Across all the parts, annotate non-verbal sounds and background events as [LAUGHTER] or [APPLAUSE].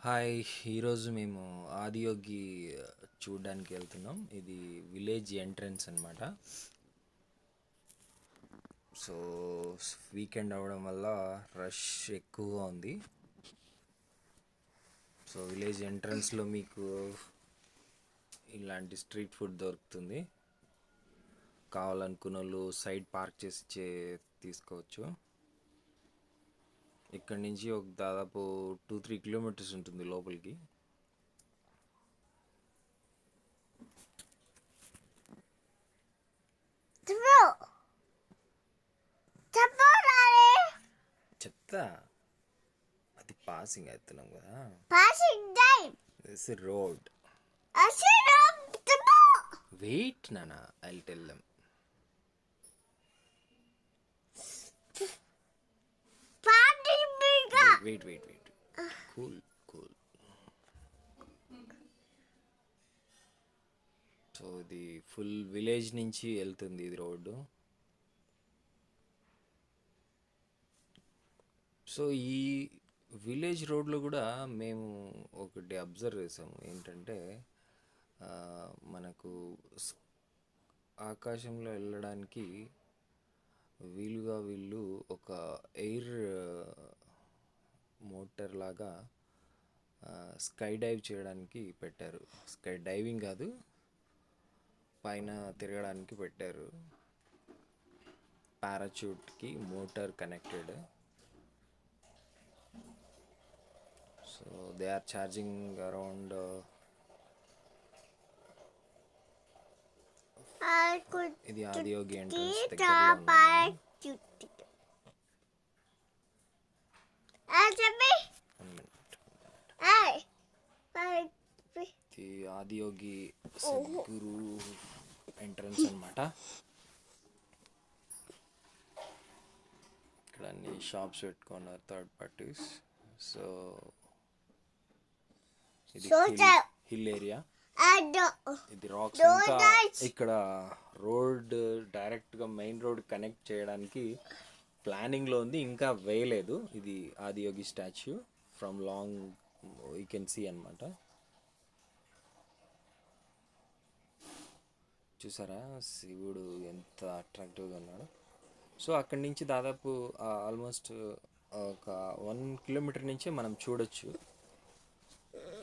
Hi ఈరోజు మేము ఆదియోగి చూడడానికి వెళ్తున్నాం. ఇది విలేజ్ ఎంట్రన్స్ అనమాట సో వీకెండ్ అవ్వడం వల్ల రష్ ఎక్కువగా ఉంది. సో విలేజ్ ఎంట్రన్స్లో మీకు ఇలాంటి స్ట్రీట్ ఫుడ్ దొరుకుతుంది. కావాలనుకున్న వాళ్ళు సైడ్ పార్క్ చేసి చే- తీసుకోవచ్చు. ఇక్కడ నుంచి ఒక దాదాపు టూ త్రీ కిలోమీటర్స్ ఉంటుంది లోపలికి. చెప్తా. అది పాసింగ్ అవుతున్నాం కదా. Passing time this road wait నానా I tell them wait wait wait. Cool cool. So ఇది ఫుల్ విలేజ్ నుంచి వెళ్తుంది ఇది రోడ్డు. సో ఈ విలేజ్ రోడ్లో కూడా మేము ఒకటి అబ్జర్వ్ చేసాము. ఏంటంటే మనకు ఆకాశంలో వెళ్ళడానికి వీలుగా వీళ్ళు ఒక ఎయిర్ మోటార్ లాగా స్కై డైవ్ చేయడానికి పెట్టారు. స్కై డైవింగ్ కాదు పైన తిరగడానికి పెట్టారు. పారాచూట్కి motor connected. So they are charging around ఇది ఆదియోగి ఎంట్రన్స్ ఆదియోగి సద్గురు ఎంట్రన్స్ అన్నమాట. ఇక్కడ అన్ని షాప్స్ పెట్టుకున్నారు థర్డ్ పార్టీస్ సో ఇది హిల్ ఏరియా. ఇది రాక్స్ ఇంకా. ఇక్కడ రోడ్ డైరెక్ట్గా మెయిన్ రోడ్ కనెక్ట్ చేయడానికి ప్లానింగ్లో ఉంది. ఇంకా వేయలేదు. ఇది Adiyogi statue from long you can see అనమాట చూసారా? శివుడు ఎంత అట్రాక్టివ్గా ఉన్నాడు. సో అక్కడి నుంచి దాదాపు ఆల్మోస్ట్ ఒక వన్ కిలోమీటర్ నుంచే మనం చూడొచ్చు.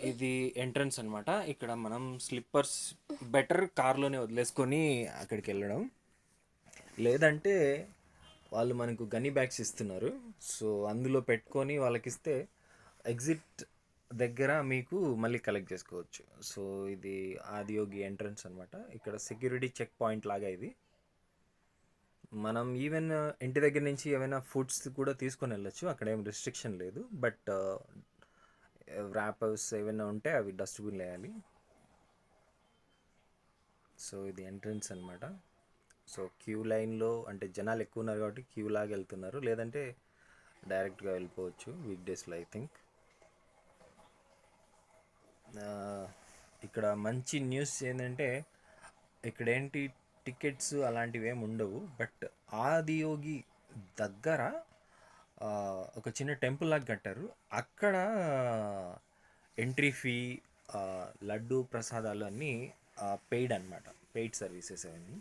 ఇది ఎంట్రన్స్ అనమాట ఇక్కడ మనం స్లిప్పర్స్ బెటర్ కార్లోనే వదిలేసుకొని అక్కడికి వెళ్ళడం. లేదంటే వాళ్ళు మనకు గనీ బ్యాగ్స్ ఇస్తున్నారు. సో అందులో పెట్టుకొని వాళ్ళకి ఇస్తే ఎగ్జిట్ దగ్గర మీకు మళ్ళీ కలెక్ట్ చేసుకోవచ్చు. సో ఇది ఆదియోగి ఎంట్రన్స్ అనమాట ఇక్కడ సెక్యూరిటీ చెక్ పాయింట్ లాగా ఇది. మనం ఈవెన్ uh, ఇంటి దగ్గర నుంచి ఏమైనా ఫుడ్స్ కూడా తీసుకొని వెళ్ళచ్చు. అక్కడ ఏం రిస్ట్రిక్షన్ లేదు. బట్ ర్యాపర్స్ uh, ఏమైనా ఉంటే అవి డస్ట్బిన్ వేయాలి సో ఇది ఎంట్రన్స్ అనమాట సో క్యూ లైన్లో అంటే జనాలు ఎక్కువ ఉన్నారు కాబట్టి క్యూ లాగా వెళ్తున్నారు. లేదంటే డైరెక్ట్గా వెళ్ళిపోవచ్చు. వీక్ డేస్లో ఐ థింక్ ఇక్కడ మంచి న్యూస్ ఏంటంటే ఇక్కడ ఏంటి టికెట్స్ అలాంటివి ఏమి ఉండవు. బట్ ఆదియోగి దగ్గర ఒక చిన్న టెంపుల్ లాగా కట్టారు. అక్కడ ఎంట్రీ ఫీ లడ్డు ప్రసాదాలు అన్నీ పెయిడ్ అనమాట పెయిడ్ సర్వీసెస్ అవన్నీ.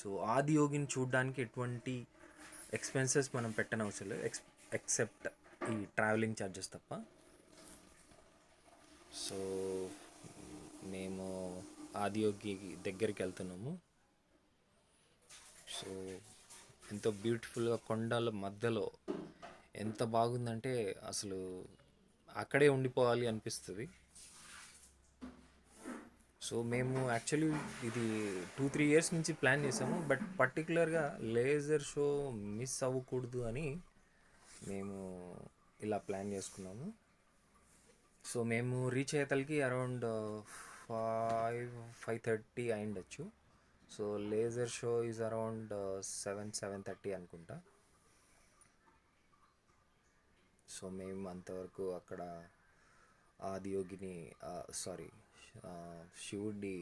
సో ఆదియోగిని చూడడానికి ఎటువంటి ఎక్స్పెన్సెస్ మనం పెట్టనవసరం లేదు. ఎక్స్ ఎక్సెప్ట్ ఈ ట్రావెలింగ్ ఛార్జెస్ తప్ప. సో మేము ఆదియోగి దగ్గరికి వెళ్తున్నాము. సో ఎంతో బ్యూటిఫుల్గా కొండల మధ్యలో ఎంత బాగుందంటే అసలు అక్కడే ఉండిపోవాలి అనిపిస్తుంది. సో మేము యాక్చువల్లీ ఇది టూ త్రీ ఇయర్స్ నుంచి ప్లాన్ చేసాము. బట్ పర్టికులర్గా లేజర్ షో మిస్ అవ్వకూడదు అని మేము ఇలా ప్లాన్ చేసుకున్నాము. సో మేము రీచ్ అయ్యేతలకి around five five thirty అయిండొచ్చు so laser show is around seven seven thirty అనుకుంటా. సో మేము అంతవరకు అక్కడ ఆదియోగిని uh, సారీ uh, శివుడి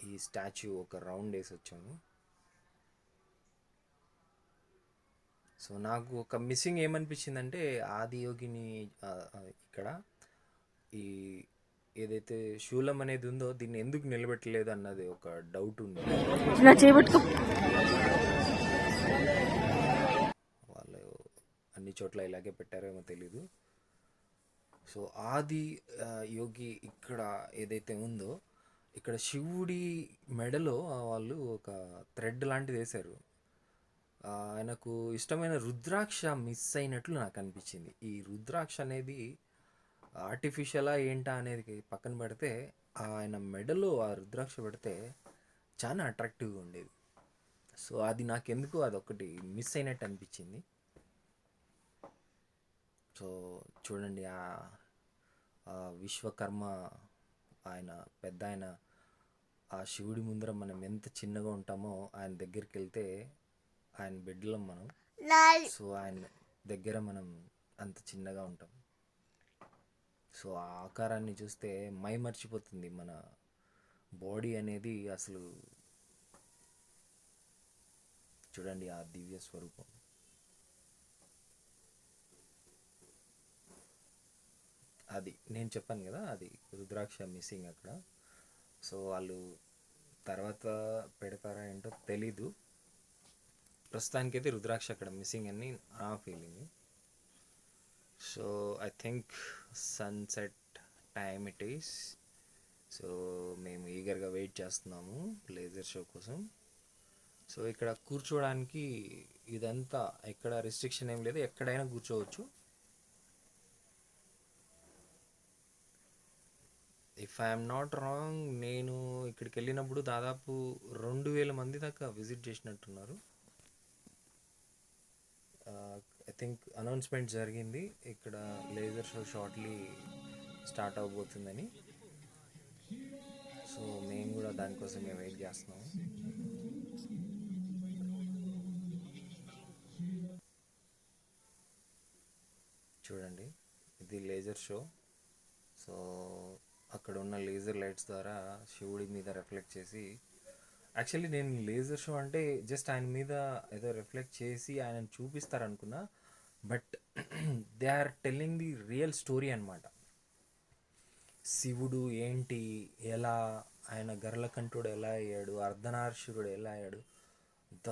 ఈ స్టాచ్యూ ఒక రౌండ్ వేసి వచ్చాము సో నాకు ఒక మిస్సింగ్ ఏమనిపించిందంటే ఆదియోగిని uh, ఇక్కడ ఈ ఏదైతే శూలం అనేది ఉందో దీన్ని ఎందుకు నిలబెట్టలేదు అన్నది ఒక డౌట్ ఉంది. వాళ్ళు అన్ని చోట్ల ఇలాగే పెట్టారేమో తెలీదు. సో ఆది యోగి ఇక్కడ ఏదైతే ఉందో ఇక్కడ శివుడి మెడలో వాళ్ళు ఒక థ్రెడ్ లాంటిది వేశారు. ఆయనకు ఇష్టమైన రుద్రాక్ష మిస్ అయినట్లు నాకు అనిపించింది. ఈ రుద్రాక్ష అనేది ఆర్టిఫిషియలా ఏంటా అనేది పక్కన పెడితే ఆయన మెడలో ఆ రుద్రాక్ష పెడితే చాలా అట్రాక్టివ్గా ఉండేది సో అది నాకెందుకు అదొకటి మిస్ అయినట్టు అనిపించింది సో చూడండి ఆ విశ్వకర్మ ఆయన పెద్ద ఆయన ఆ శివుడి ముందర మనం ఎంత చిన్నగా ఉంటామో ఆయన దగ్గరికి వెళ్తే ఆయన బిడ్డలం మనం. సో ఆయన దగ్గర మనం అంత చిన్నగా ఉంటాం సో ఆ ఆకారాన్ని చూస్తే మై మర్చిపోతుంది మన బాడీ అనేది అసలు. చూడండి ఆ దివ్య స్వరూపం. అది నేను చెప్పాను కదా అది రుద్రాక్ష మిస్సింగ్ అక్కడ. సో వాళ్ళు తర్వాత పెడతారా ఏంటో తెలీదు. ప్రస్తుతానికైతే రుద్రాక్ష అక్కడ మిస్సింగ్ అని నా feeling so I think sunset time it is so మేము ఈగర్గా వెయిట్ చేస్తున్నాము లేజర్ షో కోసం. సో ఇక్కడ కూర్చోవడానికి ఇదంతా ఎక్కడ రిస్ట్రిక్షన్ ఏం లేదు. ఎక్కడైనా కూర్చోవచ్చు. ఇఫ్ ఐఎమ్ నాట్ రాంగ్ నేను ఇక్కడికి వెళ్ళినప్పుడు దాదాపు రెండు వేల మంది దాకా విజిట్ చేసినట్టున్నారు ఐ థింక్ అనౌన్స్మెంట్ జరిగింది. ఇక్కడ లేజర్ షో షార్ట్లీ స్టార్ట్ అవబోతుందని. సో మేము కూడా దానికోసం మేము వెయిట్ చేస్తున్నాము. చూడండి ఇది లేజర్ షో సో అక్కడ ఉన్న లేజర్ లైట్స్ ద్వారా శివుడి మీద రిఫ్లెక్ట్ చేసి యాక్చువల్లీ నేను లేజర్ షో అంటే జస్ట్ ఆయన మీద ఏదో రిఫ్లెక్ట్ చేసి ఆయన చూపిస్తారనుకున్నా but [CLEARS THROAT] they are telling the real story అనమాట శివుడు ఏంటి? ఎలా? ఆయన గర్లకంఠుడు ఎలా అయ్యాడు? అర్ధనార్షుడు ఎలా అయ్యాడు? అంత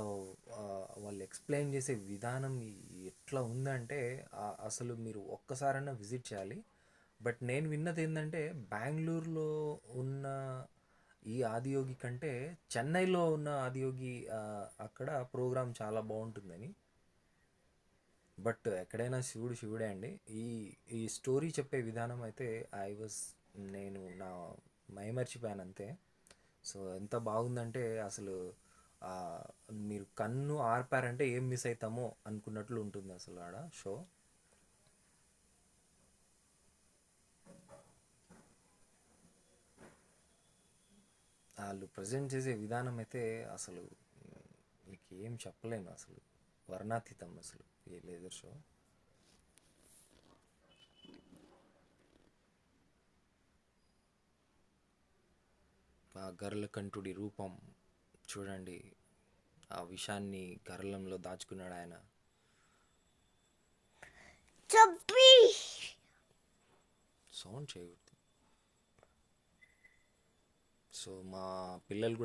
వాళ్ళు ఎక్స్ప్లెయిన్ చేసే విధానం ఎట్లా ఉందంటే అసలు మీరు ఒక్కసారైనా విజిట్ చేయాలి. బట్ నేను విన్నది ఏంటంటే బెంగళూరులో ఉన్న ఈ ఆదియోగి కంటే చెన్నైలో ఉన్న ఆదియోగి అక్కడ ప్రోగ్రామ్ చాలా బాగుంటుందని. బట్ ఎక్కడైనా శివుడు శివుడే అండి. ఈ ఈ స్టోరీ చెప్పే విధానం అయితే ఐ వాజ్ నేను నా మైమర్చిపోయాను అంతే. సో ఎంత బాగుందంటే అసలు మీరు కన్ను ఆర్పారంటే ఏం మిస్ అవుతామో అనుకున్నట్లు ఉంటుంది అసలు ఆడ షో. వాళ్ళు ప్రజెంట్ చేసే విధానం అయితే అసలు మీకు ఏం చెప్పలేను అసలు. వర్ణాతీతం అసలు ఈ లేజర్ షో ఆ గర్ల కంఠుడి రూపం చూడండి. ఆ విషాన్ని గర్లంలో దాచుకున్నాడు ఆయన. సౌండ్ చేయకూడదు. సో మా పిల్లలు కూడా